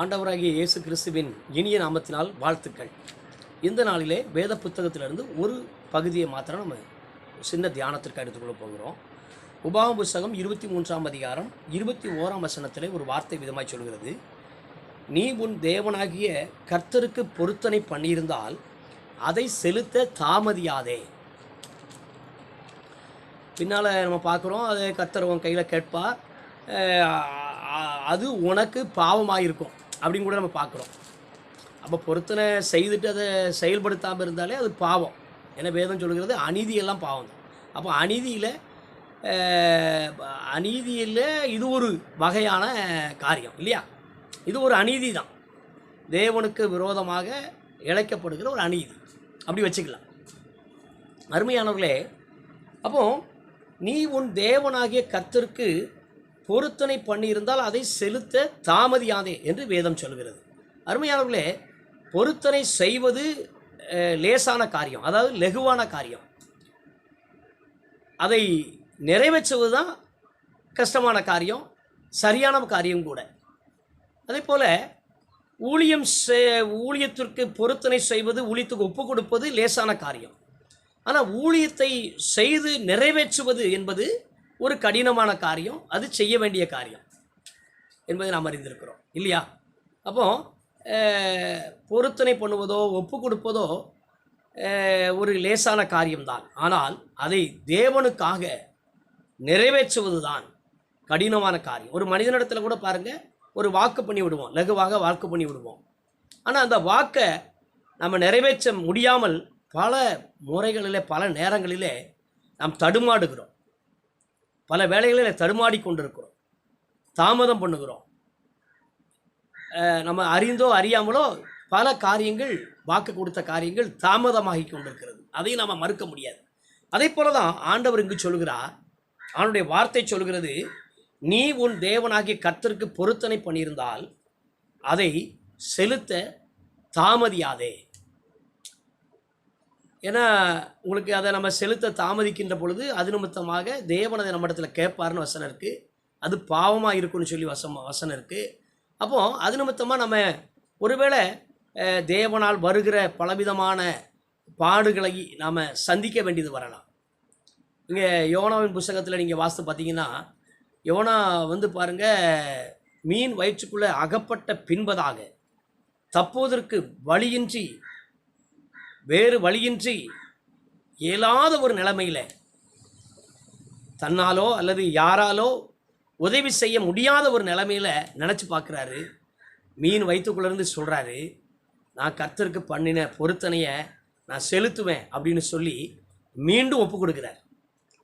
ஆண்டவராகிய இயேசு கிறிஸ்துவின் இனிய நாமத்தினால் வாழ்த்துக்கள். இந்த நாளிலே வேத புத்தகத்திலிருந்து ஒரு பகுதியை மாத்திரம் நம்ம சின்ன தியானத்திற்கு எடுத்துக்கொள்ள போகிறோம். உபாம புஸ்தகம் இருபத்தி மூன்றாம் அதிகாரம் இருபத்தி ஓராம் வசனத்திலே ஒரு வார்த்தை விதமாய் சொல்கிறது. நீ உன் தேவனாகிய கர்த்தருக்கு பொருத்தனை பண்ணியிருந்தால் அதை செலுத்த தாமதியாதே. பின்னால் நம்ம பார்க்குறோம் அது கர்த்தர் உன் கையில் கேட்பார். அது உனக்கு பாவமாக இருக்கும் அப்படின்னு கூட நம்ம பார்க்குறோம். அப்போ பொருத்தனை செய்துட்டு அதை செயல்படுத்தாமல் இருந்தாலே அது பாவம். ஏன்னா வேதம் சொல்லுகிறது அநீதியெல்லாம் பாவம் தான். அப்போ அநீதியில் அநீதியில் இது ஒரு வகையான காரியம் இல்லையா? இது ஒரு அநீதி தான். தேவனுக்கு விரோதமாக இழைக்கப்படுகிற ஒரு அநீதி. அப்படி வச்சுக்கலாம். அருமையானவர்களே அப்போ நீ உன் தேவனாகிய கத்திற்கு பொருத்தனை பண்ணியிருந்தால் அதை செலுத்த தாமதியாதே என்று வேதம் சொல்கிறது. அருமையானவர்களே பொருத்தனை செய்வது லேசான காரியம் அதாவது லெகுவான காரியம். அதை நிறைவேற்றுவது தான் கஷ்டமான காரியம் சரியான காரியம் கூட. அதே போல் ஊழியம் செ- ஊழியத்திற்கு பொருத்தனை செய்வது ஊழியத்துக்கு ஒப்பு கொடுப்பது லேசான காரியம். ஆனால் ஊழியத்தை செய்து நிறைவேற்றுவது என்பது ஒரு கடினமான காரியம் அது செய்ய வேண்டிய காரியம் என்பதை நாம் அறிந்திருக்கிறோம். இல்லையா? அப்போ பொருத்தனை பண்ணுவதோ ஒப்பு கொடுப்பதோ ஒரு லேசான காரியம்தான். ஆனால் அதை தேவனுக்காக நிறைவேற்றுவது தான் கடினமான காரியம். ஒரு மனிதனிடத்தில் கூட பாருங்கள் ஒரு வாக்கு பண்ணி விடுவோம். லகுவாக வாக்கு பண்ணி விடுவோம். ஆனால் அந்த வாக்கை நம்ம நிறைவேற்ற முடியாமல் பல முறைகளிலே பல நேரங்களிலே நாம் தடுமாடுகிறோம். பல வேலைகளில் தடுமாடி கொண்டிருக்கிறோம். தாமதம் பண்ணுகிறோம். நம்ம அறிந்தோ அறியாமலோ பல காரியங்கள் வாக்கு கொடுத்த காரியங்கள் தாமதமாகி கொண்டிருக்கிறது. அதையும் நாம் மறுக்க முடியாது. அதே போல தான் ஆண்டவர் இங்கு சொல்கிறார். அவனுடைய வார்த்தை சொல்கிறது நீ உன் தேவனாகிய கர்த்தருக்கு பொருத்தனை பண்ணியிருந்தால் அதை செலுத்த தாமதியாதே. ஏன்னா உங்களுக்கு அதை நம்ம செலுத்த தாமதிக்கின்ற பொழுது அது நிமித்தமாக தேவன் அதை நம்ம இடத்துல கேட்பாருன்னு வசனம் இருக்குது அது பாவமாக இருக்குன்னு சொல்லி வசம் வசனம் இருக்குது அப்போது அது நிமித்தமாக நம்ம ஒருவேளை தேவனால் வருகிற பலவிதமான பாடுகளை நாம் சந்திக்க வேண்டியது வரலாம். இங்கே யோனாவின் புஸ்தகத்தில் நீங்கள் வாஸ்து பார்த்தீங்கன்னா யோனா வந்து பாருங்கள் மீன் வயிற்றுக்குள்ளே அகப்பட்ட பின்பதாக தப்போதற்கு வழியின்றி வேறு வழியின்றி இயலாத ஒரு நிலைமையில் தன்னாலோ அல்லது யாராலோ உதவி செய்ய முடியாத ஒரு நிலைமையில் நினச்சி பார்க்குறாரு. மீன் வயிற்றுக்குள்ளேருந்து சொல்கிறாரு நான் கர்த்தருக்கு பண்ணின பொருத்தனையை நான் செலுத்துவேன் அப்படின்னு சொல்லி மீண்டும் ஒப்பு கொடுக்குறார்.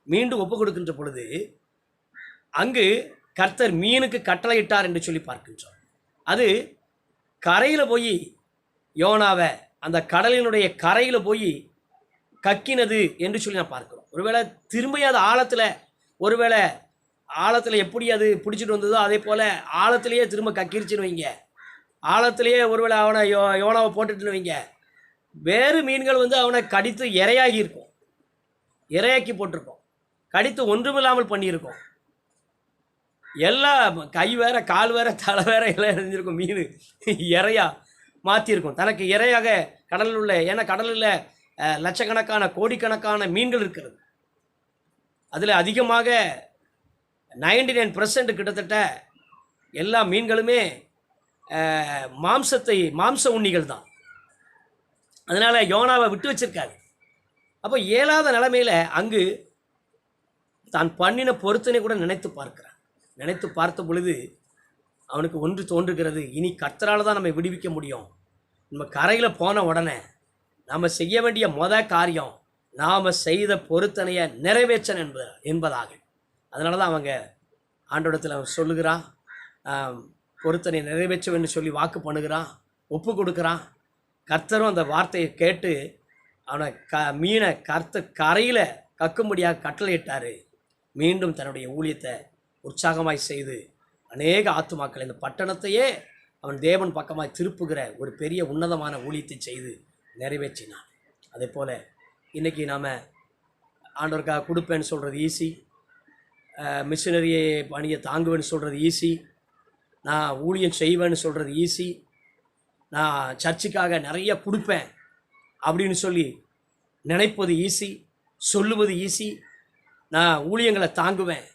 மீண்டும் ஒப்பு கொடுக்கின்ற பொழுது அங்கு கர்த்தர் மீனுக்கு கட்டளையிட்டார் என்று சொல்லி பார்க்கின்றோம். அது கரையில் போய் யோனாவை அந்த கடலினுடைய கரையில் போய் கக்கினது என்று சொல்லி நான் பார்க்குறோம். ஒருவேளை திரும்பி அது ஆழத்தில் ஒருவேளை ஆழத்தில் எப்படி அது பிடிச்சிட்டு வந்ததோ அதே போல் ஆழத்திலேயே திரும்ப கக்கிருச்சுன்னு வைங்க. ஆழத்திலேயே ஒருவேளை அவனை யோ யோனாவை போட்டுட்டுன்னு வைங்க. வேறு மீன்கள் வந்து அவனை கடித்து இரையாகி இருக்கும். இரையாக்கி போட்டிருக்கோம். கடித்து ஒன்றுமில்லாமல் பண்ணியிருக்கோம். எல்லாம் கை வேற கால் வேற தலை வேற எல்லாம் இருந்திருக்கும் மீன். இறையா மாற்றிருக்கும் தனக்கு இரையாக கடலில் உள்ள ஏன்னா கடலில் லட்சக்கணக்கான கோடிக்கணக்கான மீன்கள் இருக்கிறது. அதில் அதிகமாக நைன்டி நைன் கிட்டத்தட்ட எல்லா மீன்களுமே மாம்சத்தை மாம்ச உண்ணிகள் தான். அதனால் யோனாவை விட்டு வச்சிருக்காரு. அப்போ இயலாத நிலைமையில் அங்கு தான் பண்ணின பொருத்தனை கூட நினைத்து பார்க்கிறான் நினைத்து பார்த்த பொழுது அவனுக்கு ஒன்று தோன்றுகிறது. இனி கர்த்தரால் தான் நம்ம விடுவிக்க முடியும். நம்ம கரையில் போன உடனே நாம் செய்ய வேண்டிய மொத காரியம் நாம் செய்த பொருத்தனையை நிறைவேற்றன் என்ப என்பதாக. அதனால தான் அவங்க ஆண்டோடத்தில் அவன் சொல்லுகிறான் பொருத்தனை நிறைவேற்றுவேன்னு சொல்லி வாக்கு பண்ணுகிறான் ஒப்பு கொடுக்குறான் கர்த்தரும் அந்த வார்த்தையை கேட்டு அவனை க மீனை கர்த்த கரையில் கக்கும்படியாக கட்டளையிட்டார். மீண்டும் தன்னுடைய ஊழியத்தை உற்சாகமாய் செய்து அநேக ஆத்துமாக்கள் இந்த பட்டணத்தையே அவன் தேவன் பக்கமாக திருப்புகிற ஒரு பெரிய உன்னதமான ஊழியத்தை செய்து நிறைவேற்றினான். அதே போல் இன்றைக்கி நாம் ஆண்டவருக்காக கொடுப்பேன்னு சொல்கிறது ஈஸி மிஷினரியை பணியை தாங்குவேன்னு சொல்கிறது ஈஸி நான் ஊழியம் செய்வேன்னு சொல்கிறது ஈஸி நான் சர்ச்சுக்காக நிறைய கொடுப்பேன் அப்படின்னு சொல்லி நினைப்பது ஈஸி சொல்லுவது ஈஸி நான் ஊழியங்களை தாங்குவேன்.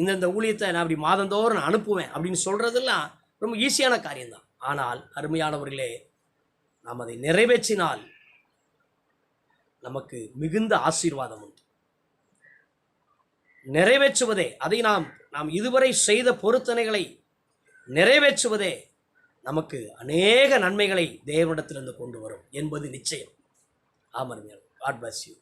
இந்தந்த ஊழியத்தை நான் அப்படி மாதந்தோறும் நான் அனுப்புவேன் அப்படின்னு சொல்கிறதெல்லாம் ரொம்ப ஈஸியான காரியம்தான். ஆனால் அருமையானவர்களே நாம் அதை நிறைவேற்றினால் நமக்கு மிகுந்த ஆசீர்வாதம் உண்டு. நிறைவேற்றுவதே அதை நாம் நாம் இதுவரை செய்த பொருத்தனைகளை நிறைவேற்றுவதே நமக்கு அநேக நன்மைகளை தேவனிடத்திலிருந்து கொண்டு வரும் என்பது நிச்சயம். ஆமருங்க காட் bless யூ